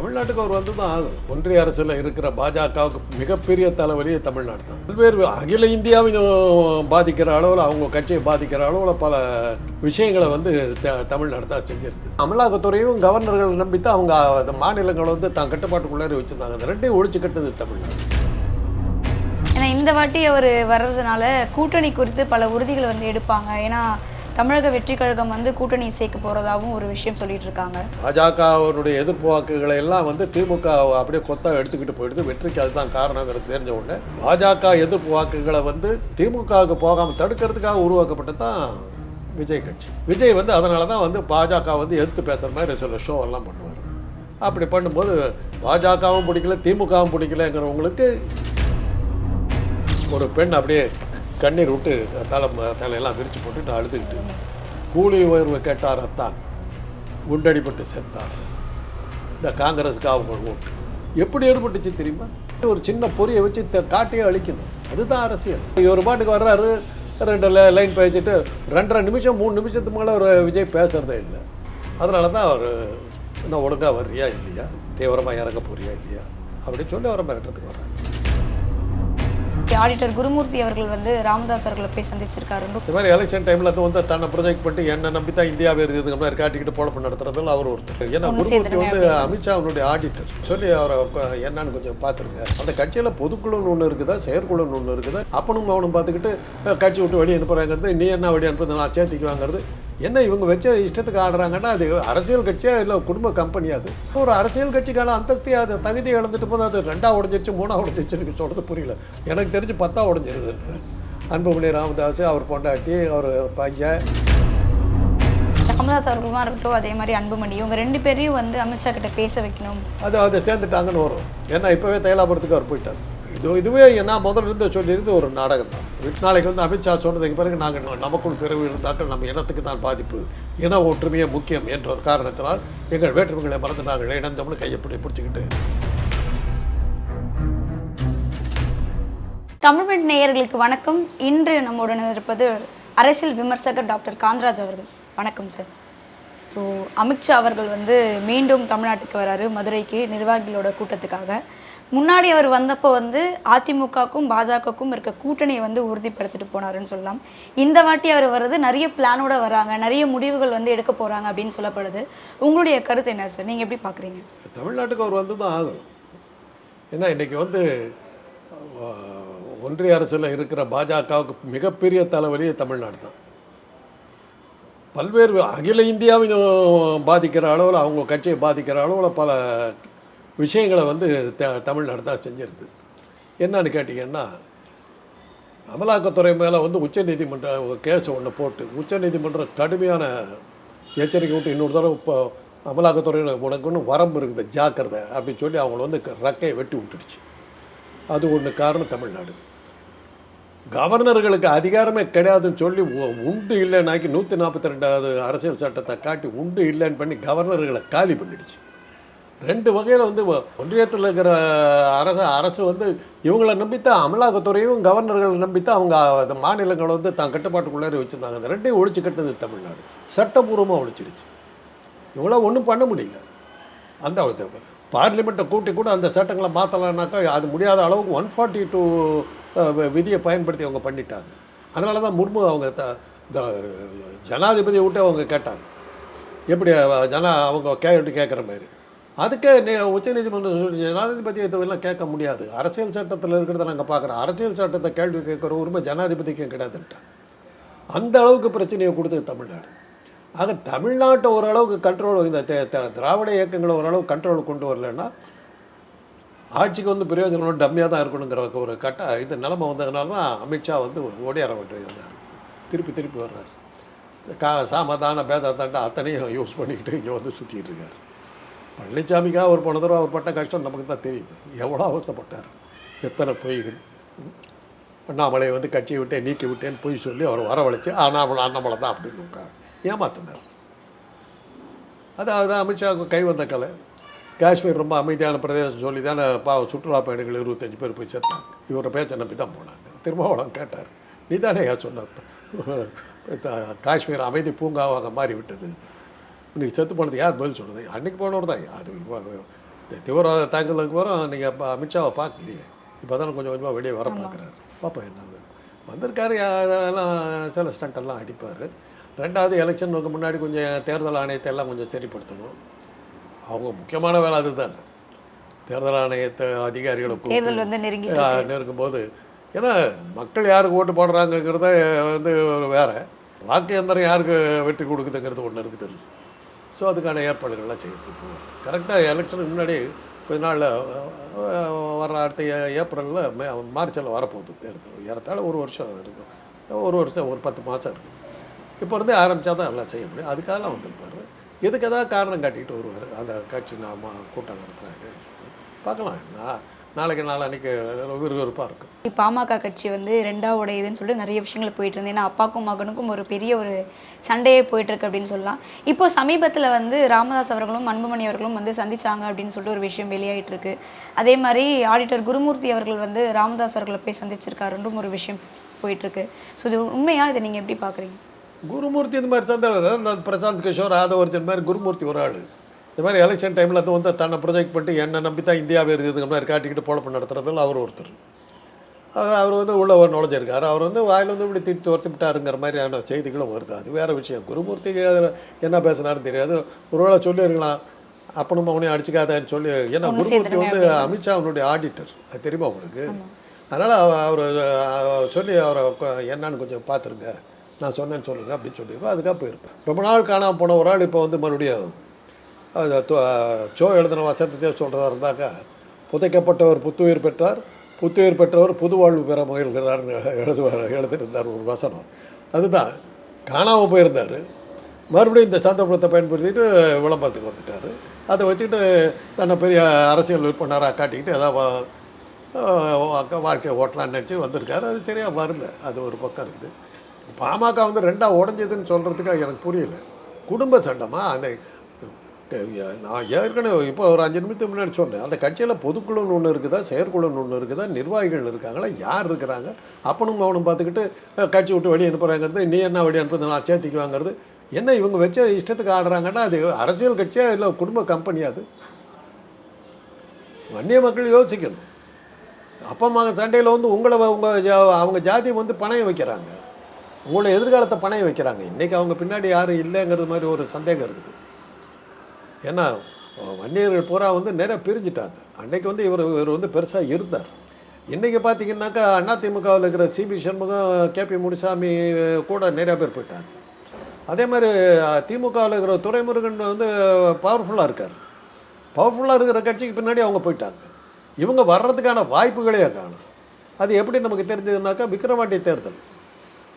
தமிழ்நாட்டுக்கு அவர் வந்து தான் ஆகும். ஒன்றிய அரசில் இருக்கிற பாஜகவுக்கு மிகப்பெரிய தலைவலி தமிழ்நாடு தான். பல்வேறு அகில இந்தியாவையும் பாதிக்கிற அளவில் அவங்க கட்சியை பாதிக்கிற அளவில் பல விஷயங்களை வந்து த- தமிழ்நாடு தான் செஞ்சிருக்கு. அமலாக்கத்துறையும் கவர்னர்கள் நம்பித்தான் அவங்க அந்த மாநிலங்களை வந்து தான் கட்டுப்பாட்டுக்குள்ளே வச்சுருந்தாங்க. அந்த ரெண்டையும் ஒழிச்சு கட்டுது தமிழ்நாடு. ஏன்னா இந்த வாட்டி அவர் வர்றதுனால கூட்டணி குறித்து பல உறுதிகள் வந்து எடுப்பாங்க. ஏன்னா தமிழக வெற்றி கழகம் வந்து கூட்டணி சேர்க்க போறதாவும் ஒரு விஷயம் சொல்லிட்டு இருக்காங்க. பாஜகவினுடைய எதிர்ப்பு வாக்குகளை எல்லாம் வந்து திமுக அப்படியே கொத்தா எடுத்துக்கிட்டு போயிடுது. வெற்றிக்கு அதுதான் காரணங்கிறது தெரிஞ்ச உடனே பாஜக எதிர்ப்பு வாக்குகளை வந்து திமுகவுக்கு போகாமல் தடுக்கிறதுக்காக உருவாக்கப்பட்டது தான் விஜய் கட்சி. விஜய் வந்து அதனால தான் வந்து பாஜக வந்து எதிர்த்து பேசுகிற மாதிரி சில ஷோ எல்லாம் பண்ணுவார். அப்படி பண்ணும்போது பாஜகவும் பிடிக்கல திமுகவும் பிடிக்கலங்கிறவங்களுக்கு ஒரு பெண் அப்படியே கண்ணீர் விட்டு தலை தலையெல்லாம் விரிச்சு போட்டுட்டு அழுதுகிட்டு கூலி உயர்வு கேட்டார் அத்தான். குண்டடிப்பட்டு செத்தார். இந்த காங்கிரஸுக்கு அவங்க ஓட்டு. எப்படி ஏற்பட்டுச்சு தெரியுமா? ஒரு சின்ன பொரியை வச்சு காட்டையே அழிக்கணும் அதுதான் அரசியல். இவர் பாட்டுக்கு வர்றாரு ரெண்டு ல- லைன் பேசிட்டு ரெண்டரை நிமிஷம் மூணு நிமிஷத்துக்கு மேலே ஒரு விஜய் பேசுகிறதே இல்லை. அதனால தான் அவர் இன்னும் ஒழுங்காக வர்றியா இல்லையா? தீவிரமாக இறங்க போறியா இல்லையா? அப்படின்னு சொல்லி அவரை மிரட்டுறதுக்கு வர்றாங்க. ஆடிட்டர் குருமூர்த்தி அவர்கள் வந்து ராமதாஸ் அவர்களை போய் சந்திச்சிருக்காரு. இந்த மாதிரி எலெக்ஷன் டைமில் அது வந்து தன்னை ப்ரொஜெக்ட் பண்ணி என்ன நம்பி தான் இந்தியாவே இருக்குது மாதிரி காட்டிக்கிட்டு பொழப்பு நடத்துறதுல அவர் ஒருத்தர். ஏன்னா குருமூர்த்தி வந்து அமித்ஷா அவருடைய ஆடிட்டர் சொல்லி அவரை என்னன்னு கொஞ்சம் பார்த்துருங்க. அந்த கட்சியில் பொதுக்குழுன்னு ஒன்று இருக்குதா செயற்குழுன்னு ஒன்று இருக்குதா? அப்பனும் அவனும் பார்த்துக்கிட்டு கட்சி விட்டு வெளியே அனுப்புறாங்கிறது நீ என்ன வெளியே அனுப்புறது நான் சேர்த்திக்கு வாங்குறது. என்ன இவங்க வச்ச இஷ்டத்துக்கு ஆடுறாங்கன்னா அது அரசியல் கட்சியா இல்லை குடும்ப கம்பெனி அது? ஒரு அரசியல் கட்சிக்கான அந்தஸ்தே அது தகுதி இழந்துட்டு போது அது ரெண்டா உடஞ்சிருச்சு மூணா உடஞ்சிருச்சுன்னு சொல்கிறது புரியல. எனக்கு தெரிஞ்சு பத்தா உடஞ்சிருது. அன்புமணி ராமதாஸ் அவர் பொண்டாட்டி அவர் பையன். ராமதாஸ் அவர்களுமா இருக்கட்டும் அதே மாதிரி அன்புமணி இவங்க ரெண்டு பேரையும் வந்து அமித்ஷா கிட்ட பேச வைக்கணும். அது அதை சேர்ந்துட்டாங்கன்னு வரும். ஏன்னா இப்போவே தைலாபுரத்துக்கு அவர் போயிட்டார். இது இதுவே நான் முதல்ல இருந்து சொல்லியிருந்து ஒரு நாடகம் தான். நாளைக்கு வந்து அமித்ஷா சொன்னதுக்கு பிறகு நாங்கள் நமக்குள் பிறகு இருந்தாக்கள் நம்ம இனத்துக்கு தான் பாதிப்பு இன ஒற்றுமையே முக்கியம் என்ற காரணத்தினால் எங்கள் வேற்றுமைகளை மறந்து நாங்கள் இணைந்தோம்னு கையப்படி பிடிச்சிக்கிட்டு. தமிழ்மண் நேயர்களுக்கு வணக்கம். இன்று நம்முடன் இருப்பது அரசியல் விமர்சகர் டாக்டர் காந்தராஜ் அவர்கள். வணக்கம் சார். ஸோ அமித்ஷா அவர்கள் வந்து மீண்டும் தமிழ்நாட்டுக்கு வராரு மதுரைக்கு நிர்வாகிகளோட கூட்டத்துக்காக. முன்னாடி அவர் வந்தப்போ வந்து அதிமுகவுக்கும் பாஜகவுக்கும் இருக்க கூட்டணியை வந்து உறுதிப்படுத்திட்டு போனாருன்னு சொல்லலாம். இந்த வாட்டி அவர் வர்றது நிறைய பிளானோட வராங்க. நிறைய முடிவுகள் வந்து எடுக்க போறாங்க அப்படின்னு சொல்லப்படுது. உங்களுடைய கருத்து என்ன சார்? நீங்க எப்படி பாக்குறீங்க? தமிழ்நாட்டுக்கு அவர் வந்து தான் ஆகணும். ஏன்னா இன்றைக்கி வந்து ஒன்றிய அரசில் இருக்கிற பாஜகவுக்கு மிகப்பெரிய தலைவலியே தமிழ்நாடு தான். பல்வேறு அகில இந்தியாவையும் பாதிக்கிற அளவில் அவங்க கட்சியை பாதிக்கிற அளவில் பல விஷயங்களை வந்து த- தமிழ்நாடு தான் செஞ்சிருது. என்னன்னு கேட்டிங்கன்னா அமலாக்கத்துறை மேலே வந்து உச்சநீதிமன்ற கேஸ் ஒன்று போட்டு உச்சநீதிமன்றம் கடுமையான எச்சரிக்கை விட்டு இன்னொரு தடவை இப்போ அமலாக்கத்துறையில் உனக்குன்னு வரம்பு இருக்குது ஜாக்கிரதை அப்படின்னு சொல்லி அவங்கள வந்து ரக்கையை வெட்டி விட்டுடுச்சு. அது ஒன்று காரணம் தமிழ்நாடு. கவர்னர்களுக்கு அதிகாரமே கிடையாதுன்னு சொல்லி உ- உண்டு இல்லைன்னாக்கி நூற்றி நாற்பத்தி ரெண்டாவது அரசியல் சட்டத்தை காட்டி உண்டு இல்லைன்னு பண்ணி கவர்னர்களை காலி பண்ணிடுச்சு. ரெண்டு வகையில் வந்து ஒன்றியத்தில் இருக்கிற அரசு அரசு வந்து இவங்களை நம்பித்தான் அமலாக்கத்துறையும் கவர்னர்களை நம்பித்தான் அவங்க அந்த மாநிலங்களை வந்து தான் கட்டுப்பாட்டுக்குள்ளே வச்சுருந்தாங்க. அந்த ரெண்டையும் ஒழிச்சு கட்டுது தமிழ்நாடு. சட்டபூர்வமாக ஒழிச்சிருச்சு. இவங்களாம் ஒன்றும் பண்ண முடியல. அந்த பார்லிமெண்ட்டை கூட்டி கூட அந்த சட்டங்களை மாற்றலைனாக்கா அது முடியாத அளவுக்கு ஒன் ஃபார்ட்டி டூ விதியை பயன்படுத்தி அவங்க பண்ணிட்டாங்க. அதனால தான் முர்மு அவங்க த ஜனாதிபதியை விட்டு அவங்க கேட்டாங்க. எப்படி ஜனா அவங்க கேட்டு கேட்குற மாதிரி. அதுக்கே நே உச்சநீதிமன்றம் சொல்லி ஜனாதிபதி இதெல்லாம் கேட்க முடியாது. அரசியல் சட்டத்தில் இருக்கிறத நாங்கள் பார்க்குறோம் அரசியல் சட்டத்தை கேள்வி கேட்குற உரிமை ஜனாதிபதிக்கும் கிடையாதுன்ட்டாங்க அந்த அளவுக்கு பிரச்சனையை கொடுத்தது தமிழ்நாடு. ஆக தமிழ்நாட்டை ஓரளவுக்கு கண்ட்ரோல் இந்த தே- திராவிட இயக்கங்களை ஓரளவு கண்ட்ரோல் கொண்டு வரலன்னா ஆட்சிக்கு வந்து பிரயோஜனம் டம்மியாக தான் இருக்கணுங்கிற ஒரு கட்ட இது நிலமை வந்ததுனால தான் அமித்ஷா வந்து ஓடியார வேண்டியது திருப்பி திருப்பி வர்றார். கா சாமதான பேதா தண்டை அத்தனையும் யூஸ் பண்ணிக்கிட்டு இங்கே வந்து சுற்றிட்டு இருக்கார். பழனிசாமிக்காக அவர் போன தடவை அவர் பட்ட கஷ்டம் நமக்கு தான் தெரியும் எவ்வளோ அவஸ்தைப்பட்டார். எத்தனை பொய்கள் அண்ணாமலை வந்து கட்சியை விட்டேன் நீக்கி விட்டேன்னு பொய் சொல்லி அவர் வரவழைச்சு அண்ணாமலை அண்ணாமலை தான் அப்படின்னு உட்கார் ஏமாத்தினார். அதாவது அமித்ஷா கை வந்த கலை. காஷ்மீர் ரொம்ப அமைதியான பிரதேசம் சொல்லி தானே பாவ சுற்றுலா பயணிகள் இருபத்தஞ்சு பேர் போய் சேர்த்தாங்க இவரை பேச்சை நம்பி தான் போனாங்க. திருமாவளவன் கேட்டார் நீ தானே சொன்ன காஷ்மீர் அமைதி பூங்காவாக மாறி இன்னைக்கு செத்து போனது யார் பதில் சொன்னது அன்னைக்கு போனவர் தான். அது தீவிரவாத தாக்குதலுக்கு வரும். நீங்கள் இப்போ அமித்ஷாவை பார்க்கலையே. இப்போ தானே கொஞ்சம் கொஞ்சமாக வெளியே வர பார்க்குறாரு. பார்ப்போம் என்ன. வந்திருக்காரு யாரெல்லாம் சில ஸ்டண்டெல்லாம் அடிப்பார். ரெண்டாவது எலெக்ஷனுக்கு முன்னாடி கொஞ்சம் தேர்தல் ஆணையத்தை எல்லாம் கொஞ்சம் சரிப்படுத்தணும். அவங்க முக்கியமான வேலை அதுதானே. தேர்தல் ஆணையத்தை அதிகாரிகளை நெருங்கும் போது ஏன்னா மக்கள் யாருக்கு ஓட்டு போடுறாங்கங்கிறத வந்து வேற. வாக்கு எந்திரம் யாருக்கு வெற்றி கொடுக்குதுங்கிறது ஒன்று இருக்குது. ஸோ அதுக்கான ஏற்பாடுகள்லாம் செய்யறது இப்போ கரெக்டாக எலெக்ஷனுக்கு முன்னாடி கொஞ்ச நாளில் வர அடுத்த ஏப்ரலில் மே மார்ச்சில் வரப்போகுது தேர்தல். ஏறத்தாழ ஒரு வருஷம் இருக்கும் ஒரு வருஷம் ஒரு பத்து மாதம் இருக்கும் இப்போ இருந்தே ஆரம்பித்தா தான் எல்லாம் செய்ய முடியும். அதுக்காகலாம் வந்திருப்பார். இதுக்கு ஏதாவது காரணம் காட்டிக்கிட்டு வருவார். அந்த கட்சி நாம கூட்டம் நடத்துகிறாங்க பார்க்கலாம். நா- நாளைக்கு நாளான்னைக்கு விறுவிறுப்பாக இருக்கும் பாமக கட்சி வந்து ரெண்டா உடையுதுன்னு சொல்லிட்டு நிறைய விஷயங்கள் போயிட்டு இருந்து ஏன்னா அப்பாக்கும் மகனுக்கும் ஒரு பெரிய ஒரு சண்டையே போயிட்டு இருக்கு அப்படின்னு சொல்லலாம். இப்போ சமீபத்தில் வந்து ராமதாஸ் அவர்களும் அன்புமணி அவர்களும் வந்து சந்திச்சாங்க அப்படின்னு சொல்லிட்டு ஒரு விஷயம் வெளியாயிட்டு இருக்கு. அதே மாதிரி ஆடிட்டர் குருமூர்த்தி அவர்கள் வந்து ராமதாஸ் அவர்களை போய் சந்திச்சிருக்காருன்றும் ஒரு விஷயம் போயிட்டு இருக்கு. ஸோ இது உண்மையா? இதை நீங்க எப்படி பாக்குறீங்க? குருமூர்த்தி இந்த மாதிரி இந்த பிரசாந்த் கிஷோர் ஆதவர்ஜன் மாதிரி குருமூர்த்தி ஒரு ஆள். இந்த மாதிரி எலெக்ஷன் டைமில் வந்து தன்னை ப்ரொஜெக்ட் பண்ணி என்னை நம்பி தான் இந்தியாவே இருக்குதுங்கிற மாதிரி காட்டிக்கிட்டு பொழப்பு நடத்துறதுல அவர் ஒருத்தர். அது அவர் வந்து உள்ள ஒரு நுழைஞ்சிருக்காரு அவர் வந்து வாயில் வந்து இப்படி திட்டு துரத்தி விட்டாருங்கிற மாதிரியான செய்திகளும் வருது. அது வேறு விஷயம். குருமூர்த்திக்கு என்ன பேசினாருன்னு தெரியாது. ஒருவேளை சொல்லியிருக்கலாம். அப்பனும் அவனையும் அடிச்சுக்காதன்னு சொல்லி ஏன்னா குருமூர்த்தி வந்து அமித்ஷா அவனுடைய ஆடிட்டர் அது தெரியுமா உங்களுக்கு? அதனால் அவர் சொல்லி அவரை என்னன்னு கொஞ்சம் பார்த்துருங்க. நான் சொன்னேன்னு சொல்லுங்கள் அப்படின்னு சொல்லியிருப்பேன் அதுக்காக போயிருப்பேன். ரொம்ப நாள் காணாமல் போன ஒரு ஆள் இப்போ வந்து மறுபடியும் அது சோ எழுதின வசனத்தையே சொல்கிறதா இருந்தாக்கா புதைக்கப்பட்டவர் புத்துயிர் பெற்றார். புத்துயிர் பெற்றவர் புது வாழ்வு பெற முயல்கிறார் எழுதுவார் எழுதியிருந்தார் ஒரு வசனம். அதுதான் காணாமல் போயிருந்தார். மறுபடியும் இந்த சந்தர்ப்பத்தை பயன்படுத்திட்டு விளம்பரத்துக்கு வந்துட்டார். அதை வச்சுக்கிட்டு தன்னை பெரிய அரசியல் விற்பனராக காட்டிக்கிட்டு ஏதாவது அக்கா வாழ்க்கையை ஓட்டலாம்னு நினச்சி வந்திருக்காரு. அது சரியாக வரல. அது ஒரு பக்கம் இருக்குது. பாமக வந்து ரெண்டாக உடஞ்சதுன்னு சொல்கிறதுக்கு எனக்கு புரியல. குடும்ப சண்டமாக அந்த நான் ஏற்கனவே இப்போ ஒரு அஞ்சு நிமிஷத்துக்கு முன்னாடி சொன்னேன். அந்த கட்சியில் பொதுக்குழுன்னு ஒன்று இருக்குதா செயற்குழுன்னு ஒன்று இருக்குதா நிர்வாகிகள் இருக்காங்களா யார் இருக்கிறாங்க? அப்பனும் அவனும் பார்த்துக்கிட்டு கட்சி விட்டு வெளியே அனுப்புகிறாங்கிறது நீ என்ன வெளியே அனுப்புறது நான் சேர்த்திக்குவாங்கிறது என்ன இவங்க வச்ச இஷ்டத்துக்கு ஆடுறாங்கன்னா அது அரசியல் கட்சியா இல்லை குடும்ப கம்பெனி அது? வன்னிய மக்கள் யோசிக்கணும். அப்பா மகன் சண்டையில் வந்து உங்களை உங்கள் அவங்க ஜாதி வந்து பணையம் வைக்கிறாங்க. உங்களை எதிர்காலத்தை பணையம் வைக்கிறாங்க. இன்றைக்கி அவங்க பின்னாடி யாரும் இல்லைங்கிறது மாதிரி ஒரு சந்தேகம் இருக்குது. ஏன்னா வன்னியர்கள் பூரா வந்து நிறைய பிரிஞ்சிட்டாங்க. அன்னைக்கு வந்து இவர் இவர் வந்து பெருசாக இருந்தார். இன்றைக்கி பார்த்தீங்கன்னாக்கா அதிமுகவில் இருக்கிற சிபி சண்முகம் கேபி முனிசாமி கூட நிறையா பேர் போயிட்டாங்க. அதே மாதிரி திமுகவில் இருக்கிற துரைமுருகன் வந்து பவர்ஃபுல்லாக இருக்கார். பவர்ஃபுல்லாக இருக்கிற கட்சிக்கு பின்னாடி அவங்க போயிட்டாங்க. இவங்க வர்றதுக்கான வாய்ப்புகளே காணும். அது எப்படி நமக்கு தெரிஞ்சதுனாக்கா விக்ரவாண்டி தேர்தல்.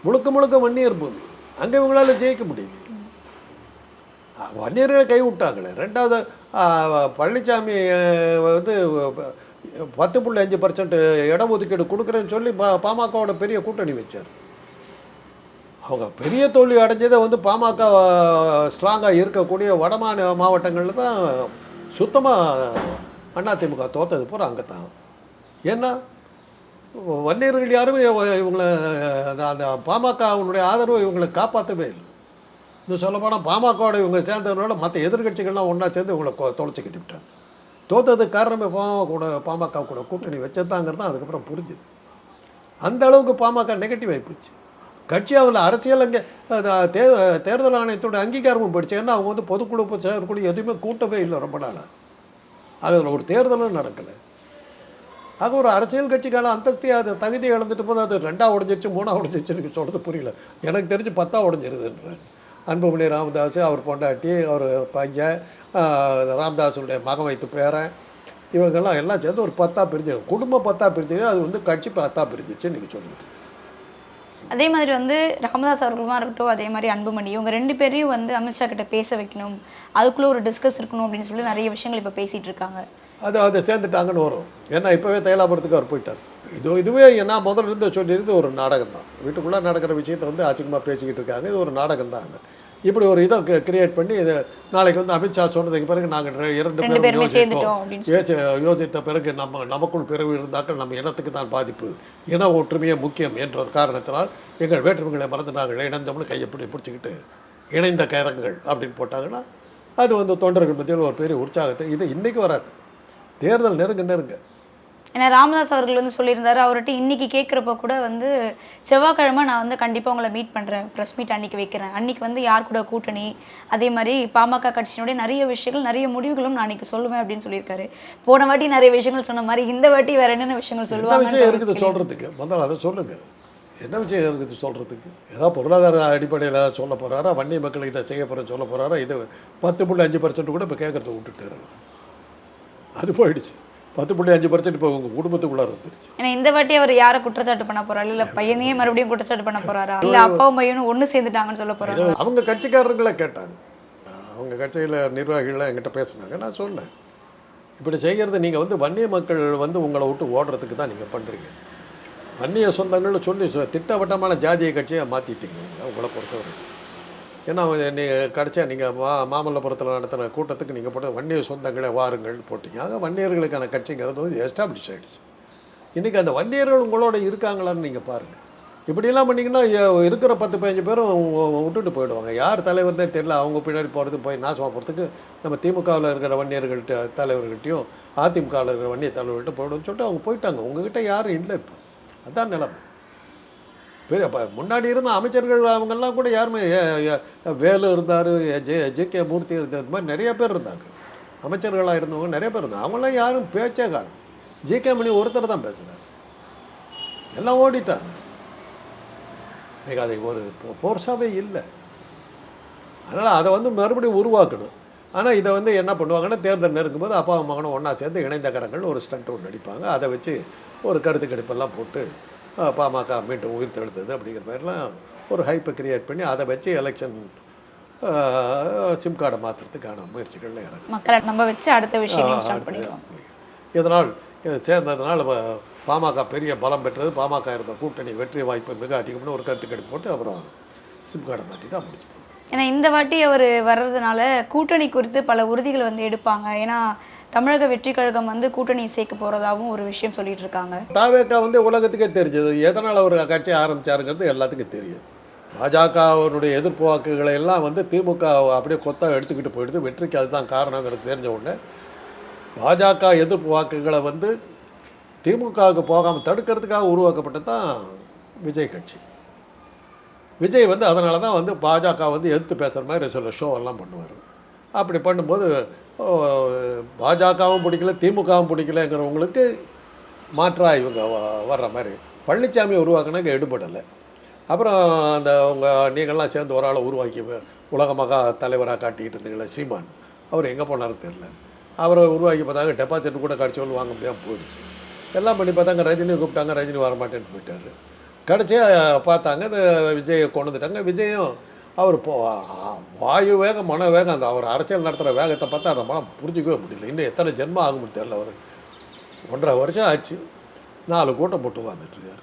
முழுக்க முழுக்க வன்னியர் பூமி. அங்கே இவங்களால் ஜெயிக்க முடியுது. வன்னியர்களை கை விட்டாங்களே ரெண்டாவது பழனிசாமி வந்து பத்து புள்ளி அஞ்சு பர்சன்ட் இடஒதுக்கீடு கொடுக்குறேன்னு சொல்லி பா பாமகவோட பெரிய கூட்டணி வச்சார். அவங்க பெரிய தோல்வி அடைஞ்சதை வந்து பாமக ஸ்ட்ராங்காக இருக்கக்கூடிய வடமாநில மாவட்டங்களில் தான் சுத்தமாக அதிமுக தோத்தது பூரா அங்கே தான் ஏன்னா வன்னியர்கள் யாருமே இவங்களை அந்த- அந்த பாமகவுடைய ஆதரவு இவங்களை காப்பாற்றவே இல்லை. இன்னும் சொல்லப்போனால் பாமகவோட இவங்க சேர்ந்ததுனால மற்ற எதிர்க்கட்சிகள்லாம் ஒன்றா சேர்ந்து இவங்களை கொ- தொலைச்சி விட்டாங்க. தோத்ததுக்கு காரணமே பாமக கூட பாமக கூட கூட்டணி வச்சதாங்கிறது தான் அதுக்கப்புறம் புரிஞ்சுது. அந்த அளவுக்கு பாமக நெகட்டிவ் ஆகிப்போச்சு கட்சி அவங்கள அரசியல் அங்கே தே தேர்தல் ஆணையத்தோட அங்கீகாரமும் போயிடுச்சு. ஏன்னா அவங்க வந்து பொதுக்குழு சேர்க்கக்கூடிய செயற்குழு எதுவுமே கூட்டவே இல்லை ரொம்ப நாளாக அதில் ஒரு தேர்தலும் நடக்கலை. ஆக ஒரு அரசியல் கட்சிக்கான அந்தஸ்தி அது தகுதி இழந்துட்டு போது அது ரெண்டாக உடஞ்சிருச்சு மூணாக உடஞ்சிருச்சு எனக்கு சொல்கிறது புரியல. எனக்கு தெரிஞ்சு பத்தாக உடஞ்சிருதுன்றேன் அன்புமணி ராமதாஸ் அவர் பொண்டாட்டி அவர் பையன் ராமதாஸுடைய மகன் வைத்து பேரன் இவங்கெல்லாம் எல்லாம் சேர்ந்து ஒரு பத்தா பிரிஞ்சு குடும்பம் பத்தா பிரிஞ்சு அது வந்து கட்சி பத்தா பிரிஞ்சிச்சு நீங்கள் சொல்லிட்டு அதே மாதிரி வந்து ராமதாஸ் அவர்களுமா இருக்கட்டும் அதே மாதிரி அன்புமணி இவங்க ரெண்டு பேரையும் வந்து அமித்ஷா கிட்ட பேச வைக்கணும் அதுக்குள்ள ஒரு டிஸ்கஸ் இருக்கணும் அப்படின்னு சொல்லி நிறைய விஷயங்கள் இப்போ பேசிட்டு இருக்காங்க. அது அதை சேர்ந்துட்டாங்கன்னு வரும். ஏன்னா இப்போவே தைலாபுரத்துக்கு அவர் போயிட்டார். இது இதுவே நான் முதல்ல இருந்து சொல்லியிருந்து ஒரு நாடகம் தான் வீட்டுக்குள்ளே நடக்கிற விஷயத்தை வந்து ஆச்சரியமாக பேசிக்கிட்டு இருக்காங்க. இது ஒரு நாடகம் தான் இப்படி ஒரு இதை கிரியேட் பண்ணி இது நாளைக்கு வந்து அமித்ஷா சொன்னதுக்கு பிறகு நாங்கள் இரண்டு ரெண்டு பேரும் யோசித்தோம். யோசித்த பிறகு நம்ம நமக்குள் பிறகு இருந்தாக்கள் நம்ம இனத்துக்கு தான் பாதிப்பு. இன ஒற்றுமையே முக்கியம் என்ற காரணத்தினால் எங்கள் வேற்றுமைகளை மறந்து நாங்கள் இணைந்தோம்னு கையை பிடி பிடிச்சிக்கிட்டு இணைந்த கரங்கள் அப்படின்னு போட்டாங்கன்னா அது வந்து தொண்டர்கள் மத்தியில் ஒரு பெரிய உற்சாகத்தை இது இன்றைக்கி வராது. தேர்தல் நெருங்க நெருங்க. ஏன்னா ராமதாஸ் அவர்கள் வந்து சொல்லியிருந்தாரு அவர்கிட்ட இன்னைக்கு கேட்குறப்ப கூட வந்து செவ்வாய்க்கிழமை நான் வந்து கண்டிப்பாக உங்களை மீட் பண்ணுறேன் ப்ரெஸ் மீட் அன்னைக்கு வைக்கிறேன். அன்னைக்கு வந்து யார் கூட கூட்டணி? அதே மாதிரி பாமக கட்சியினுடைய நிறைய விஷயங்கள் நிறைய முடிவுகளும் நான் அன்னைக்கு சொல்லுவேன் அப்படின்னு சொல்லியிருக்காரு. போன வாட்டி நிறைய விஷயங்கள் சொன்ன மாதிரி இந்த வாட்டி வேற என்னென்ன விஷயங்கள் சொல்லுவாங்க இருக்குது சொல்கிறதுக்கு முதல்ல அதை சொல்லுங்க. என்ன விஷயம் இருக்குது சொல்கிறதுக்கு ஏதாவது பொருளாதார அடிப்படையில் ஏதாவது சொல்ல போகிறாரா வன்னி மக்களுக்கு இதை செய்ய போகிறேன்னு சொல்ல போகிறாரா இது பத்து புள்ளி அஞ்சு பர்சன்ட் கூட இப்போ கேட்கறத விட்டுட்டாரு. அது போயிடுச்சு. பத்து புள்ளி அஞ்சு பர்சன்ட் இப்போ உங்கள் குடும்பத்துக்குள்ளார வந்துருச்சு. ஏன்னா இந்த வாட்டி அவர் யாரை குற்றச்சாட்டு பண்ண போறாரு? இல்ல பையனையே மறுபடியும் குற்றச்சாட்டு பண்ண போறாரா? இல்ல அப்பாவும் பையனும் ஒண்ணு சேர்ந்துட்டாங்கன்னு சொல்ல போறாரு? அவங்க கட்சிக்காரங்களே கேட்டாங்க. அவங்க கட்சியில் நிர்வாகிகள்லாம் என்கிட்ட பேசுனாங்க. நான் சொன்னேன். இப்படி செய்கிறது நீங்கள் வந்து வன்னிய மக்கள் வந்து உங்களை விட்டு ஓடுறதுக்கு தான் நீங்கள் பண்ணுறீங்க வன்னிய சொந்தங்கள்னு சொல்லி திட்டவட்டமான ஜாதிய கட்சியை மாற்றிட்டீங்க உங்களை பொறுத்தவரை ஏன்னா நீங்கள் கிடச்சா நீங்கள் மா மாமல்லபுரத்தில் நடத்தின கூட்டத்துக்கு நீங்கள் போட்டு வன்னிய சொந்தங்களே வாருங்கள் போட்டீங்க. ஆக வன்னியர்களுக்கான கட்சிங்கிறது வந்து எஸ்டாப்ளிஷ் ஆகிடுச்சு இன்றைக்கி அந்த வன்னியர்கள் உங்களோட இருக்காங்களான்னு நீங்கள் பாருங்கள் இப்படிலாம் பண்ணிங்கன்னா இருக்கிற பத்து பதினஞ்சு பேரும் விட்டுட்டு போயிடுவாங்க. யார் தலைவர்னே தெரியல அவங்க பின்னாடி போகிறது போய் நாசமாக போகிறதுக்கு நம்ம திமுகவில் இருக்கிற வன்னியர்கள்ட்ட தலைவர்கள்ட்டையும் அதிமுகவில் இருக்கிற வன்னிய தலைவர்கள்ட்ட போய்டுன்னு சொல்லிட்டு அவங்க போயிட்டாங்க. உங்ககிட்ட யாரும் இல்லை இப்போ. அதான் நிலமை. பெரிய இப்போ முன்னாடி இருந்த அமைச்சர்கள் அவங்கெல்லாம் கூட யாருமே வேலு இருந்தார் ஜே ஜே கே மூர்த்தி இருந்தது இந்த மாதிரி நிறைய பேர் இருந்தாங்க. அமைச்சர்களாக இருந்தவங்க நிறைய பேர் இருந்தாங்க. அவங்களாம் யாரும் பேச்சே காணும் ஜே கே மணி ஒருத்தர் தான் பேசுகிறார் எல்லாம் ஓடிட்டாங்க. இன்றைக்கி அது ஒரு ஃபோர்ஸாகவே இல்லை. அதனால் அதை வந்து மறுபடியும் உருவாக்கணும். ஆனால் இதை வந்து என்ன பண்ணுவாங்கன்னா தேர்தல் நெருங்கும்போது அப்பா மகனும் ஒன்றா சேர்ந்து இணைந்த கரங்கள் ஒரு ஸ்டண்ட் ஒன்று நடிப்பாங்க. அதை வச்சு ஒரு கருத்து கணிப்பெல்லாம் போட்டு பாமக மீண்டும் உயிர் தெழுந்தது அப்படிங்கிற மாதிரிலாம் ஒரு ஹைப்பை கிரியேட் பண்ணி அதை வச்சு எலெக்ஷன் சிம் கார்டை மாற்றுறதுக்கான முயற்சிகளில் இறங்க மக்களை நம்ம வச்சு அடுத்த விஷயம் இதனால் இது சேர்ந்ததுனால பாமக பெரிய பலம் பெற்றது. பாமக இருந்த கூட்டணி வெற்றி வாய்ப்பு மிக அதிகம்னு ஒரு கருத்து கணிப்பு போட்டு அப்புறம் சிம் கார்டை மாற்றிட்டு முடிச்சு ஏன்னா இந்த வாட்டி அவர் வர்றதுனால கூட்டணி குறித்து பல உறுதிகள் வந்து எடுப்பாங்க. ஏன்னா தமிழக வெற்றி கழகம் வந்து கூட்டணி சேர்க்க போறதாவும் ஒரு விஷயம் சொல்லிட்டு இருக்காங்க. தாவேக்கா வந்து உலகத்துக்கே தெரிஞ்சது. எதனால் ஒரு கட்சி ஆரம்பிச்சாருங்கிறது எல்லாத்துக்கும் தெரியும். பாஜகவினுடைய எதிர்ப்பு வாக்குகளை எல்லாம் வந்து திமுக அப்படியே கொத்தா எடுத்துக்கிட்டு போயிடுது. வெற்றிக்கு அதுதான் காரணங்கிறது தெரிஞ்ச உடனே பாஜக எதிர்ப்பு வாக்குகளை வந்து திமுகவுக்கு போகாமல் தடுக்கிறதுக்காக உருவாக்கப்பட்டது தான் விஜய் கட்சி. விஜய் வந்து அதனால தான் வந்து பாஜக வந்து எதிர்த்து பேசுகிற மாதிரி சில ஷோ எல்லாம் பண்ணுவார். அப்படி பண்ணும்போது பாஜகவும் பிடிக்கல திமுகவும் பிடிக்கலங்கிறவங்களுக்கு மாற்றாக இவங்க வ- வர்ற மாதிரி. பழனிசாமி உருவாக்குனாங்க எடுபடலை. அப்புறம் அந்த உங்க நீங்கள்லாம் சேர்ந்து ஒரு ஆளை உருவாக்கி உலக மகா தலைவராக காட்டிக்கிட்டு இருந்தீங்களே சீமான். அவர் எங்கே போனாரு தெரில அவரை உருவாக்கி பார்த்தாங்க டெபாசிட் கூட கடிச்சவங்க வாங்க முடியாமல் போயிடுச்சு. எல்லாம் பண்ணி பார்த்தாங்க ரஜினி கூப்பிட்டாங்க ரஜினி வர மாட்டேன்னு கடைசியாக பார்த்தாங்க இந்த விஜயை கொண்டு வந்துட்டாங்க விஜயும் அவர் போ வாயு வேகம் மன வேகம் அந்த அவர் அரசியல் நடத்துகிற வேகத்தை பார்த்தா நம்மளால் புரிஞ்சிக்கவே முடியல. இன்னும் எத்தனை ஜென்மம் ஆகும்னு தெரியல அவர். ஒன்றரை வருஷம் ஆச்சு. நாலு கூட்டம் போட்டு வந்துட்டுருக்காரு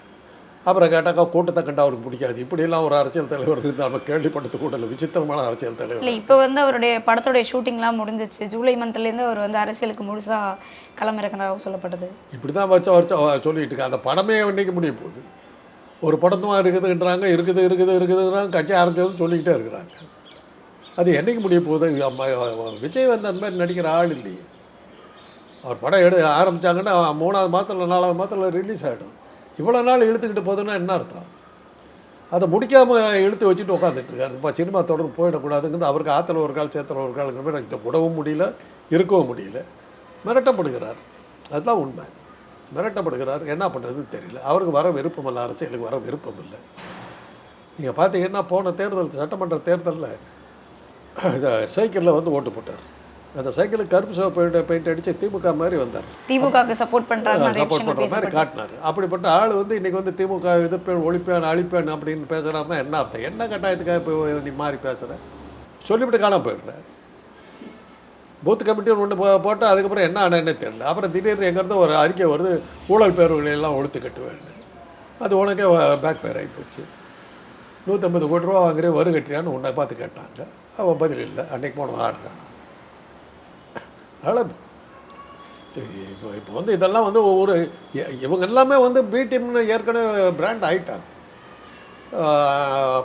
அப்புறம் கேட்டாக்கா கூட்டத்தை கண்டா அவருக்கு பிடிக்காது. இப்படியெல்லாம் ஒரு அரசியல் தலைவர் இருந்து நம்ம கேள்விப்பட்டது கூட இல்லை விசித்திரமான அரசியல் தலைவர். இல்லை இப்போ வந்து அவருடைய படத்தோடைய ஷூட்டிங்லாம் முடிஞ்சிச்சு. ஜூலை மந்த்லேருந்து அவர் வந்து அரசியலுக்கு முழுசா களமிறக்கிறதாக சொல்லப்பட்டது. இப்படி தான் வருஷம் வருஷம் சொல்லிட்டு இருக்காங்க அந்த படமே இன்னைக்கு முடிய போகுது. ஒரு படத்துமா இருக்குதுன்றாங்க இருக்குது இருக்குது இருக்குதுன்றாங்க கட்சி ஆரம்பிச்சதுன்னு சொல்லிக்கிட்டே இருக்கிறாங்க. அது என்னைக்கு முடிய போகுது? அம்மா, விஜய் வந்து அந்த மாதிரி நடிக்கிற ஆள் இல்லையே. அவர் படம் எடு ஆரம்பித்தாங்கன்னா மூணாவது மாதத்தில் நாலாவது மாதத்தில் ரிலீஸ் ஆகிடும் இவ்வளோ நாள் இழுத்துக்கிட்டு போகுதுன்னா என்ன அர்த்தம்? அதை முடிக்காமல் இழுத்து வச்சுட்டு உட்காந்துட்டு இருக்காரு. இப்போ சினிமா தொடர்ந்து போயிடக்கூடாதுங்கிறது அவருக்கு ஆற்றுல ஒரு கால் சேத்துல ஒரு காலங்கிற மாதிரி இதை விடவும் முடியல இருக்கவும் முடியல. மிரட்டப்படுகிறார். அதுதான் உண்மை. மிரட்டப்படுகிறார். என்ன பண்ணுறதுன்னு தெரியல. அவருக்கு வர விருப்பம் இல்லை அரசியலுக்கு வர விருப்பம் இல்லை நீங்கள் பார்த்தீங்கன்னா போன தேர்தல் சட்டமன்ற தேர்தலில் சைக்கிளில் வந்து ஓட்டு போட்டார். அந்த சைக்கிளுக்கு கருப்பு சிவப்பு பெயிண்ட் அடித்து திமுக மாதிரி வந்தார். திமுகவுக்கு சப்போர்ட் நிறைய சப்போர்ட் பண்ணுற மாதிரி காட்டினார். அப்படிப்பட்ட ஆள் வந்து இன்றைக்கி வந்து திமுக எதிர்ப்பேன் ஒழிப்பேன் அழிப்பேன் அப்படின்னு பேசுகிறாருன்னா என்ன அர்த்தம்? என்ன கட்டாயத்துக்காக இப்போ நீ மாறி பேசுகிற சொல்லிவிட்டு காணாம போயிடுற. பூத் கமிட்டி ஒன்று போட்டால் போட்டு அதுக்கப்புறம் என்ன ஆனேன்னே தெரியல. அப்புறம் திடீர்னு எங்கேருந்து ஒரு அறிக்கை வருது ஊழல் பேர்வுகளையெல்லாம் எல்லாம் ஒழித்து கட்டுவேன் அது உனக்கே பேக் ஃபயர் ஆகி போச்சு. நூற்றம்பது கோடி ரூபா வாங்குறே வரு கட்டியான்னு உன்னை பார்த்து கேட்டாங்க. அவன் பதில் இல்லை. அன்னைக்கு போனது ஆடுதான் அதனால் இப்போ இப்போ வந்து இதெல்லாம் வந்து ஒவ்வொரு இ- இவங்க எல்லாமே வந்து பிடிஎம்னு ஏற்கனவே பிராண்ட் ஆகிட்டாங்க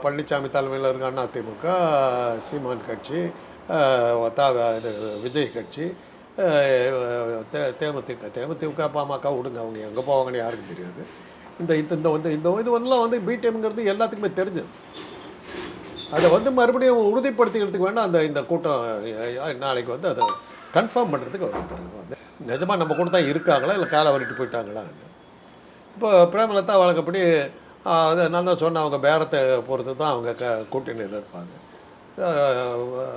பழனிசாமி தலைமையில் இருக்க அதிமுக சீமான் கட்சி தா இது விஜய் கட்சி தே தேமுதிக தேமுதிக பாமக விடுங்க அவங்க எங்கே போவாங்கன்னு யாருக்கும் தெரியாது. இந்த இந்த இந்த வந்து இந்த இது வந்து வந்து பிடிஎம்ங்கிறது எல்லாத்துக்குமே தெரிஞ்சது. அதை வந்து மறுபடியும் உறுதிப்படுத்திக்கிறதுக்கு வேணால் அந்த இந்த கூட்டம் நாளைக்கு வந்து அதை கன்ஃபார்ம் பண்ணுறதுக்கு ஒருத்தர் வந்து நிஜமாக நம்ம கூட தான் இருக்காங்களா? இல்லை காலை வரிட்டு போயிட்டாங்களா? இப்போ பிரேமலதா வழக்கப்படி அது நான் தான் சொன்னேன் அவங்க பேரத்தை பொறுத்து தான் அவங்க க கூட்டணியில் இருப்பாங்க.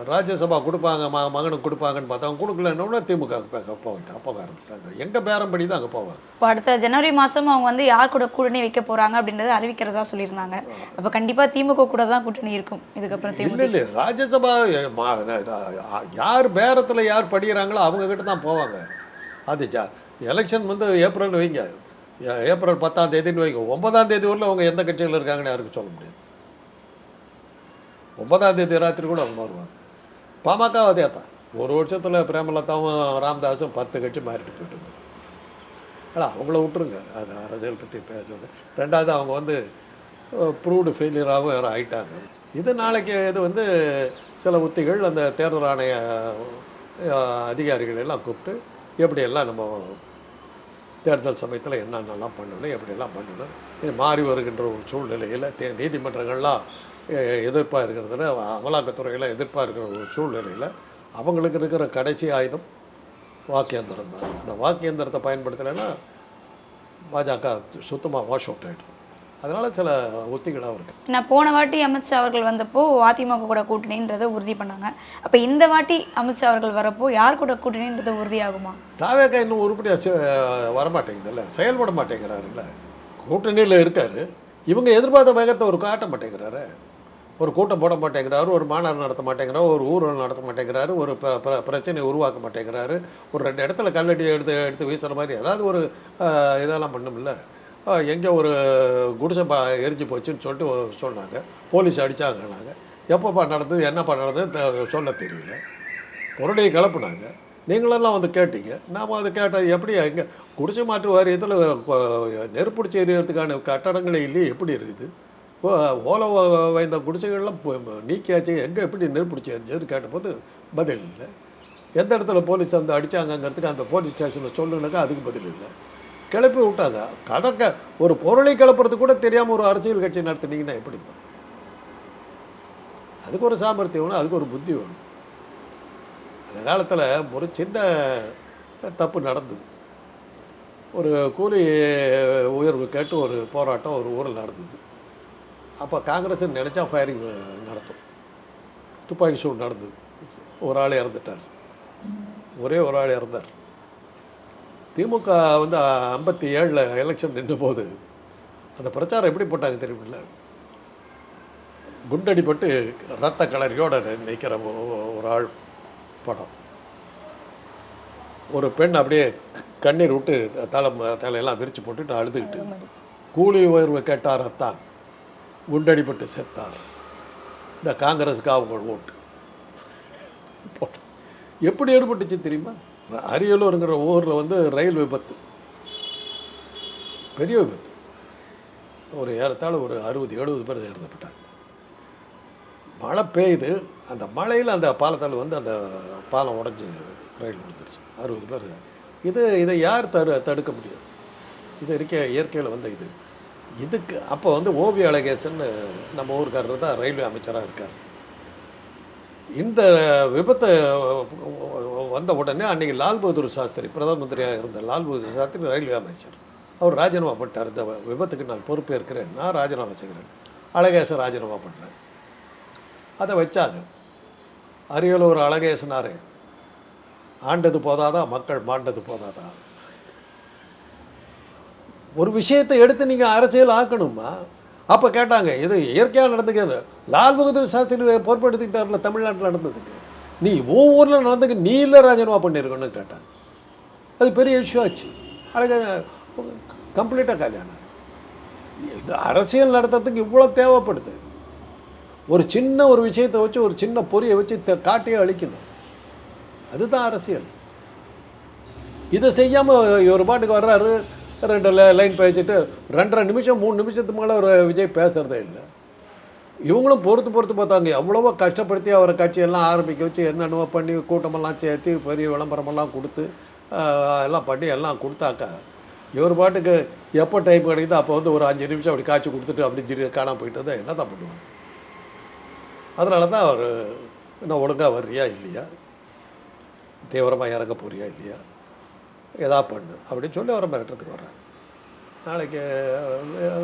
ராஜ்யசபா கொடுப்பாங்க ம மகனுக்கு கொடுப்பாங்கன்னு பார்த்தா அவங்க கொடுக்கலன்னா திமுக போயிட்டு அப்போ ஆரம்பிச்சிட்டாங்க எங்கள் பேரம்படி தான் அங்கே போவாங்க. இப்போ அடுத்த ஜனவரி மாதம் அவங்க வந்து யார் கூட கூட்டணி வைக்க போகிறாங்க அப்படின்றத அறிவிக்கிறதா சொல்லியிருந்தாங்க. அப்போ கண்டிப்பாக திமுக கூட தான் கூட்டணி இருக்கும். இதுக்கப்புறம் திமுக இல்லை ராஜ்யசபா யார் பேரத்தில் யார் படிக்கிறாங்களோ அவங்க கிட்ட தான் போவாங்க. அது ஜா எலெக்ஷன் வந்து ஏப்ரல் வைங்க. ஏப்ரல் பத்தாம் தேதின்னு வைங்க. ஒன்பதாம் தேதி வரல அவங்க எந்த கட்சியில் இருக்காங்கன்னு யாருக்கும் சொல்ல முடியாது. ஒன்பதாம் தேதி ராத்திரி கூட அவங்க வருவாங்க பாமக அதே தான் ஒரு வருஷத்தில் பிரேமலதாவும் ராமதாஸும் பத்து கட்சி மாறிட்டு போயிட்டு ஆனால் அவங்கள விட்டுருங்க அது அரசியல் பற்றி பேசுறது ரெண்டாவது அவங்க வந்து ப்ரூவ்டு ஃபெயிலியராகவும் யாரும் ஆயிட்டாங்க இது நாளைக்கு இது வந்து சில உத்திகள் அந்த தேர்தல் ஆணைய அதிகாரிகள் எல்லாம் கூப்பிட்டு எப்படியெல்லாம் நம்ம தேர்தல் சமயத்தில் என்னென்னலாம் பண்ணணும் எப்படியெல்லாம் பண்ணணும் இது மாறி வருகின்ற ஒரு சூழ்நிலையில் தே நீதிமன்றங்கள்லாம் எதிர்ப்பாக இருக்கிறதுல அமலாக்கத்துறையில் எதிர்ப்பாக இருக்கிற ஒரு சூழ்நிலையில் அவங்களுக்கு இருக்கிற கடைசி ஆயுதம் வாக்கியந்திரம் தான். அந்த வாக்கியந்திரத்தை பயன்படுத்தலைன்னா பாஜக சுத்தமாக வாஷ் அவுட் ஆகிடும் அதனால் சில உத்திகளாக இருக்குது நான் போன வாட்டி அமித்ஷா அவர்கள் வந்தப்போ அதிமுக கூட கூட்டணின்றதை உறுதி பண்ணாங்க. அப்போ இந்த வாட்டி அமித்ஷா அவர்கள் வரப்போ யார் கூட கூட்டணின்றது உறுதியாகுமா? தாவேக்கா இன்னும் உருப்படியாக வரமாட்டேங்குதுல்ல? செயல்பட மாட்டேங்கிறாருல்ல? கூட்டணியில் இருக்காரு. இவங்க எதிர்பார்த்த வேகத்தை ஒரு காட்ட மாட்டேங்கிறாரு. ஒரு கூட்டம் போட மாட்டேங்கிறாரு ஒரு மாநாடு நடத்த மாட்டேங்கிறாரு ஒரு ஊர்வலம் நடத்த மாட்டேங்கிறாரு ஒரு பிர- பிரச்சனையை உருவாக்க மாட்டேங்கிறாரு. ஒரு ரெண்டு இடத்துல கல்லடி எடுத்து எடுத்து வீசுகிற மாதிரி ஏதாவது ஒரு இதெல்லாம் பண்ணும்ல. எங்கே ஒரு குடிசை பா எரிஞ்சு போச்சுன்னு சொல்லிட்டு சொன்னாங்க. போலீஸ் அடித்தாங்கன்னாங்க எப்போப்பா நடந்தது என்னப்பா நடந்தது சொல்ல தெரியல. பொருளையை கிளப்புனாங்க. நீங்களெல்லாம் வந்து கேட்டீங்க. நாம் அதை கேட்டால் எப்படி எங்கே குடிசை மாற்று வாரியத்தில் நெருப்பிடிச்சி எறியறதுக்கான கட்டடங்களே இல்லையே எப்படி இருக்குது? இப்போ ஓலை வ- வைந்த குடிசைகள்லாம் நீக்கியாச்சு. எங்கே எப்படி நெருப்பிடிச்சு எரிஞ்சது கேட்டபோது பதில் இல்லை. எந்த இடத்துல போலீஸ் வந்து அடித்தாங்கங்கிறதுக்கு அந்த போலீஸ் ஸ்டேஷனில் சொல்லுனாக்கா அதுக்கு பதில் இல்லை. கிளப்பி விட்டாங்க. கதக்க ஒரு பொருளை கிளப்புறதுக்கு கூட தெரியாமல் ஒரு அரசியல் கட்சி நடத்தினீங்கன்னா எப்படி? அதுக்கு ஒரு சாமர்த்தியம் வேணும் அதுக்கு ஒரு புத்தி வேணும். அந்த காலத்தில் ஒரு சின்ன தப்பு நடந்தது. ஒரு கூலி உயர்வு கேட்டு ஒரு போராட்டம் ஒரு ஊரில் நடந்தது. அப்போ காங்கிரஸ் நினச்சா ஃபயரிங் நடத்தும். துப்பாக்கி சூடு நடந்தது. ஒரு ஆள் இறந்துட்டார். ஒரே ஒரு ஆள் இறந்தார். திமுக வந்து ஐம்பத்தி ஏழில் எலெக்ஷன் நின்ற போது அந்த பிரச்சாரம் எப்படி போட்டாங்க தெரியுமில்ல? குண்டடிப்பட்டு ரத்த கலரியோட நிற்கிற ஒரு ஆள் படம். ஒரு பெண் அப்படியே கண்ணீர் விட்டு தலை தலையெல்லாம் விரித்து போட்டுட்டு அழுதுகிட்டு. கூலி உயர்வு கேட்டார் அத்தான் குண்டடிப்பட்டு செத்தார். இந்த காங்கிரஸுக்கு அவங்க ஓட்டு. போட்டு. எப்படி ஏற்பட்டுச்சு தெரியுமா? அரியலூருங்கிற ஊரில் வந்து ரயில் விபத்து. பெரிய விபத்து. ஒரு ஏறத்தாழ ஒரு அறுபது எழுபது பேர் இறந்துப்பட்டாங்க மழை பெய்யுது அந்த மழையில் அந்த பாலத்தால் வந்து அந்த பாலம் உடஞ்சி ரயில் விழுந்துருச்சு. அறுபது பேர். இது இதை யார் தடு தடுக்க முடியும்? இது இருக்க இயற்கையில் வந்த இது. இதுக்கு அப்போ வந்து ஓவிய அழகேசன் நம்ம ஊருக்காரர் தான் ரயில்வே அமைச்சராக இருக்கார். இந்த விபத்து வந்த உடனே அன்றைக்கி லால் பகதூர் சாஸ்திரி பிரதம மந்திரியாக இருந்த லால் பகதூர் சாஸ்திரி ரயில்வே அமைச்சர். அவர் ராஜினாமா பண்ணிட்டார். இந்த விபத்துக்கு நான் பொறுப்பேற்கிறேன். நான் ராஜினாமா செய்கிறேன். அழகேசன் ராஜினாமா பண்ணேன் அதை வச்சாங்க. அரியலூர் அழகேசனார் ஆண்டது போதாதா மக்கள் மாண்டது போதாதா? ஒரு விஷயத்தை எடுத்து நீங்கள் அரசியல் ஆக்கணுமா? அப்போ கேட்டாங்க இது இயற்கையாக நடந்துக்கிறது லால் பகதூர் சாஸ்திரி பொறுப்படுத்திக்கிட்டார்ல தமிழ்நாட்டில் நடந்ததுக்கு. நீ ஒவ்வொருல நடந்துக்கு நீ இல்லை ராஜினாமா பண்ணியிருக்கணும்னு கேட்டாங்க. அது பெரிய இஷ்யூ ஆச்சு. அழகாக கம்ப்ளீட்டாக கல்யாணம் இது அரசியல் நடத்துறதுக்கு இவ்வளோ தேவைப்படுது. ஒரு சின்ன ஒரு விஷயத்தை வச்சு ஒரு சின்ன பொறியை வச்சு காட்டியே அழிக்கணும். அதுதான் அரசியல். இதை செய்யாமல் ஒரு பாட்டுக்கு வர்றாரு ரெண்டு லைன் பேசிட்டு ரெண்டரை நிமிஷம் மூணு நிமிஷத்துக்கு மேலே ஒரு விஜய் பேசுகிறதே இல்லை. இவங்களும் பொறுத்து பொறுத்து பார்த்தாங்க. எவ்வளவோ கஷ்டப்படுத்தி அவரை கட்சியெல்லாம் ஆரம்பிக்க வச்சு என்னென்னவோ பண்ணி கூட்டமெல்லாம் சேர்த்து பெரிய விளம்பரமெல்லாம் கொடுத்து எல்லாம் பண்ணி எல்லாம் கொடுத்தாக்கா இவர் பாட்டுக்கு எப்போ டைம் கிடைக்குதோ அப்போ வந்து ஒரு அஞ்சு நிமிஷம் அப்படி காய்ச்சி கொடுத்துட்டு அப்படி திடீர் காணாம போயிட்டு என்ன தான் பண்ணுவாங்க? அதனால தான் அவர் என்ன ஒழுங்காக வர்றியா இல்லையா? தீவிரமாக இறங்க போறியா இல்லையா? எதா பண்ணு அப்படின்னு சொல்லி அவரை மிரட்டுறதுக்கு வர்றாங்க நாளைக்கு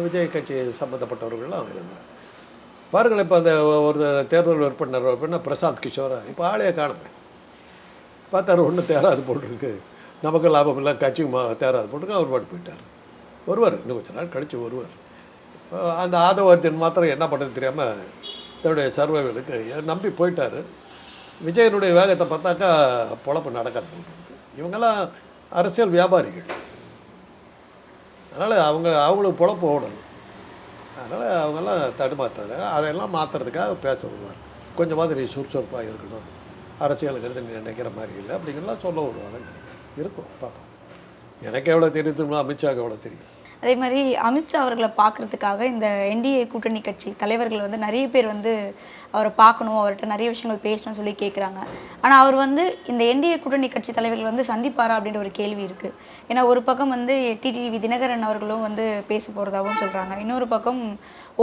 விஜய் கட்சி சம்மந்தப்பட்டவர்கள்லாம் இது பாருங்கள் இப்போ அந்த ஒரு தேர்தல் விற்பனர் அப்படின்னா பிரசாந்த் கிஷோரா. இப்போ ஆளையே காணுங்க பார்த்தாரு ஒன்றும் தேராது போட்டிருக்கு. நமக்கு லாபம் இல்லை கட்சிக்கு மா தேராது போட்டிருக்கு. அவர் பாட்டு போயிட்டார். வருவார். இன்னும் கொஞ்ச நாள் கழித்து வருவார். அந்த ஆதவர்ஜன் மாத்திரம் என்ன பண்ணுறது தெரியாமல் தன்னுடைய சர்வைவலுக்கு நம்பி போயிட்டார். விஜயனுடைய வேகத்தை பார்த்தாக்கா பொழப்பு நடக்காது இவங்கெல்லாம் அரசியல் வியாபாரிகள். அதனால் அவங்க அவங்களுக்கு பொழப்பு ஓடணும். அதனால் அவங்கெல்லாம் தடுமாத்தாரு அதையெல்லாம் மாற்றுறதுக்காக பேச விடுவாங்க. கொஞ்சமாவது நீ சுறுசுறுப்பாக இருக்கணும். அரசியலுங்கிறது நீ நினைக்கிற மாதிரி இல்லை. அப்படிங்கிறலாம் சொல்ல வருவாங்க இருக்கும். பார்ப்போம். எனக்கு எவ்வளோ தெரியுதுங்களோ அமித்ஷாவுக்கு எவ்வளோ தெரியும். அதே மாதிரி அமித்ஷா அவர்களை பார்க்கறதுக்காக இந்த என்டிஏ கூட்டணி கட்சி தலைவர்கள் வந்து நிறைய பேர் வந்து அவரை பார்க்கணும் அவர்கிட்ட நிறைய விஷயங்கள் பேசணும்னு சொல்லி கேட்குறாங்க ஆனால் அவர் வந்து இந்த என்டிஏ கூட்டணி கட்சி தலைவர்கள் வந்து சந்திப்பாரா அப்படின்ற ஒரு கேள்வி இருக்குது ஏன்னா ஒரு பக்கம் வந்து டிடிவி தினகரன் அவர்களும் வந்து பேச போகிறதாகவும் சொல்கிறாங்க இன்னொரு பக்கம்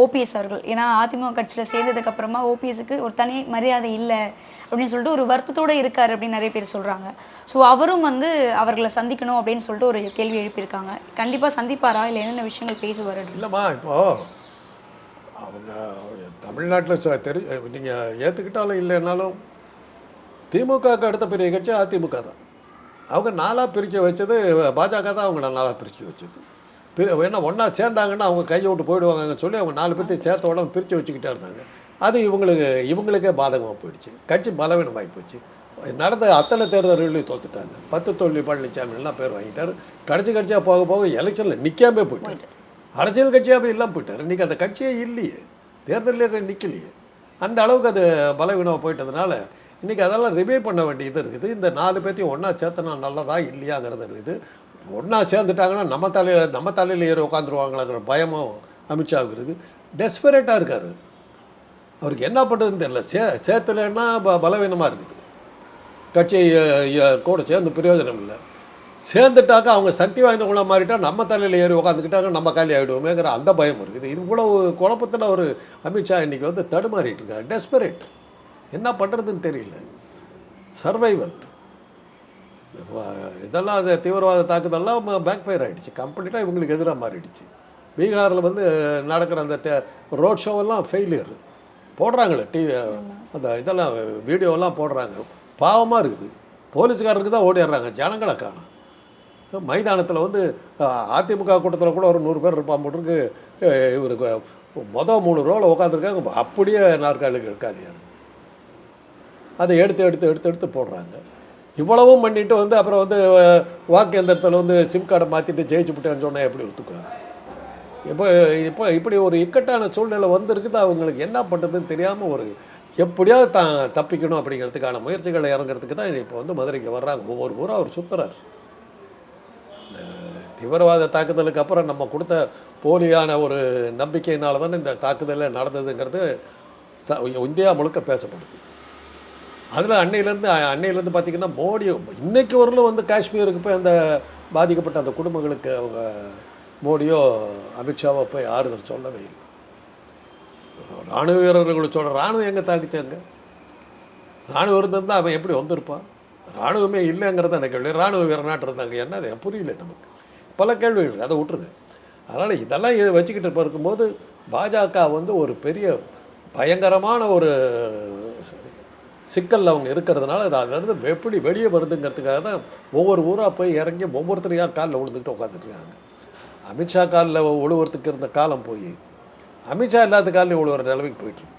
ஓபிஎஸ் அவர்கள். ஏன்னா அதிமுக கட்சியில் சேர்ந்ததுக்கப்புறமா ஓபிஎஸ்க்கு ஒரு தனி மரியாதை இல்லை அப்படின்னு சொல்லிட்டு ஒரு வருத்தத்தோடு இருக்கார் அப்படின்னு நிறைய பேர் சொல்கிறாங்க ஸோ அவரும் வந்து அவர்களை சந்திக்கணும் அப்படின்னு சொல்லிட்டு ஒரு கேள்வி எழுப்பியிருக்காங்க. கண்டிப்பாக சந்திப்பாரா? இல்லை என்னென்ன விஷயங்கள் பேசுவார் இல்லைம்மா இப்போது அவங்க தமிழ்நாட்டில் தெரி நீங்கள் ஏற்றுக்கிட்டாலும் இல்லைன்னாலும் திமுகவுக்கு அடுத்த பெரிய கட்சி அதிமுக தான். அவங்க நாளாக பிரிக்க வச்சது பாஜக தான் அவங்க நாளாக பிரிக்க வச்சது. என்ன ஒன்றா சேர்ந்தாங்கன்னா அவங்க கையை விட்டு போயிடுவாங்கன்னு சொல்லி அவங்க நாலு பேர்த்தையும் சேர்த்த உடனே பிரித்து வச்சுக்கிட்டே இருந்தாங்க. அது இவங்களுக்கு இவங்களுக்கே பாதகமாக போயிடுச்சு. கட்சி பலவீனமாகி போச்சு. நடந்த அத்தனை தேர்தல்களையும் தோத்துட்டாங்க. பத்து தொழில் பழனிசாமிலாம் பேர் வாங்கிட்டார். கடைசி கட்சியாக போக போக எலெக்ஷனில் நிற்காமே போயிட்டார். அரசியல் கட்சியாகவே இல்லாமல் போயிட்டார். இன்றைக்கி அந்த கட்சியே இல்லையே. தேர்தலில் நிற்கலையே அந்த அளவுக்கு அது பலவீனமாக போயிட்டதுனால இன்றைக்கி அதெல்லாம் ரிவைவ் பண்ண வேண்டியது இருக்குது. இந்த நாலு பேர்த்தையும் ஒன்றா சேர்த்தனா நல்லதா இல்லையாங்கிறது இருக்குது. ஒன்றா சேர்ந்துட்டாங்கன்னா நம்ம தலையில் நம்ம தலையில் ஏறி உட்காந்துருவாங்களாங்கிற பயமும் அமித்ஷாவுக்கு இருக்குது டெஸ்பரேட்டாக இருக்கார். அவருக்கு என்ன பண்ணுறதுன்னு தெரியல. சே சேர்த்துலன்னா ப பலவீனமாக இருக்குது. கட்சி கூட சேர்ந்து பிரயோஜனம் இல்லை. சேர்ந்துட்டாக்கா அவங்க சக்தி வாய்ந்தவங்களாக மாறிட்டா நம்ம தலையில் ஏறி உட்காந்துக்கிட்டாங்க நம்ம காலி ஆகிடுவோமேங்கிற அந்த பயம் இருக்குது. இது கூட குழப்பத்தில் ஒரு அமித்ஷா இன்றைக்கி வந்து தடுமாறிட்டு இருக்கார். டெஸ்பரேட் என்ன பண்ணுறதுன்னு தெரியல. சர்வைவல் இதெல்லாம் அது தீவிரவாத தாக்குதல்லாம் பேக் ஃபயர் ஆகிடுச்சு கம்ப்ளீட்டாக இவங்களுக்கு எதிராக மாறிடுச்சு. பீகாரில் வந்து நடக்கிற அந்த ரோட் ஷோவெல்லாம் ஃபெயிலியர் போடுறாங்களே டிவி அந்த இதெல்லாம் வீடியோலாம் போடுறாங்க. பாவமாக இருக்குது. போலீஸ்காரருக்கு தான் ஓடிடுறாங்க ஜனங்களை காணும். மைதானத்தில் வந்து அதிமுக கூட்டத்தில் கூட ஒரு நூறு பேர் இருப்பான் போட்டிருக்கு. இவருக்கு மொதல் மூணு ரோவில் உட்காந்துருக்காங்க அப்படியே நாற்காலிக்கு இருக்காது அதை எடுத்து எடுத்து எடுத்து எடுத்து போடுறாங்க. இவ்வளவும் பண்ணிட்டு வந்து அப்புறம் வந்து வாக்கு எந்திரத்தில் வந்து சிம் கார்டை மாற்றிட்டு ஜெயிச்சு விட்டேன்னு சொன்னால் எப்படி ஒத்துக்குவாங்க இப்போ இப்போ இப்படி ஒரு இக்கட்டான சூழ்நிலை வந்திருக்குது அவங்களுக்கு என்ன பண்ணுறதுன்னு தெரியாமல் ஒரு எப்படியாவது த தப்பிக்கணும் அப்படிங்கிறதுக்கான முயற்சிகளை இறங்குறதுக்கு தான் இப்போ வந்து மதுரைக்கு வர்றாங்க. ஒவ்வொரு ஊரும் அவர் சுற்றுறார் தீவிரவாத தாக்குதலுக்கு அப்புறம் நம்ம கொடுத்த போலியான ஒரு நம்பிக்கையினால தானே இந்த தாக்குதலை நடந்ததுங்கிறது த இந்தியா முழுக்க பேசப்படுது. அதில் அன்னையிலேருந்து அன்னையிலேருந்து பார்த்திங்கன்னா மோடி இன்றைக்கு வரலும் வந்து காஷ்மீருக்கு போய் அந்த பாதிக்கப்பட்ட அந்த குடும்பங்களுக்கு அவங்க மோடியோ அமித்ஷாவோ போய் ஆறுதல் சொல்லவே இல்லை. ராணுவ வீரர்கள் சொல்கிற ராணுவம் எங்கே தாக்குச்சாங்க ராணுவம் இருந்திருந்தால் அவன் எப்படி வந்திருப்பான் ராணுவமே இல்லைங்கிறத எனக்கு கேள்வி ராணுவ வீரநாட்டு இருந்தாங்க. என்ன அது புரியல நமக்கு. பல கேள்விகள் அதை விட்டுருங்க. அதனால் இதெல்லாம் இதை வச்சுக்கிட்டு இப்ப இருக்கும்போது பாஜக வந்து ஒரு பெரிய பயங்கரமான ஒரு சிக்கலில் அவங்க இருக்கிறதுனால அது அதுலேருந்து எப்படி வெளியே வருதுங்கிறதுக்காக தான் ஒவ்வொரு ஊராக போய் இறங்கி ஒவ்வொருத்தரையாக காலில் விழுந்துக்கிட்டு உட்காந்துட்டு இருக்காங்க. அமித்ஷா காலில் உழுவுறதுக்கு இருந்த காலம் போய் அமித்ஷா இல்லாத காலில் உழுவுற நிலைமைக்கு போயிட்டுருக்கு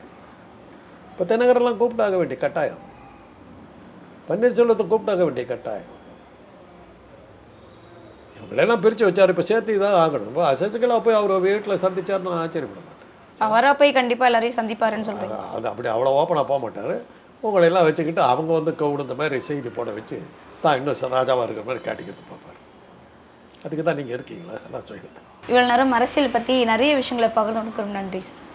இப்போ தினகரெல்லாம் கூப்பிட்டாக வேண்டிய கட்டாயம். பன்னீர்செல்வத்தை கூப்பிட்டாக வேண்டிய கட்டாயம். இவங்களெல்லாம் பிரித்து வச்சார் இப்போ சேர்த்து தான் ஆகணும். இப்போ சசிகலா போய் அவர் வீட்டில் சந்திச்சாருன்னு நான் ஆச்சரியப்பட மாட்டேன். அவரா போய் கண்டிப்பாக எல்லாரையும் சந்திப்பாருன்னு சொல்கிறேன் அது அப்படி அவ்வளோ ஓப்பனாக போக மாட்டார். உங்களையெல்லாம் வச்சுக்கிட்டு அவங்க வந்து கவுடுந்த மாதிரி செய்தி போட வச்சு தான் இன்னும் ராஜாவாக இருக்கிற மாதிரி காட்டிக்கிறது பார்ப்பார். அதுக்கு தான் நீங்கள் இருக்கீங்களா? நான் சொல்லிக்கிறேன் இவ்வளோ நேரம் அரசியல் பற்றி நிறைய விஷயங்களை பகிர்ந்து கொடுக்குறோம் நன்றி சார்.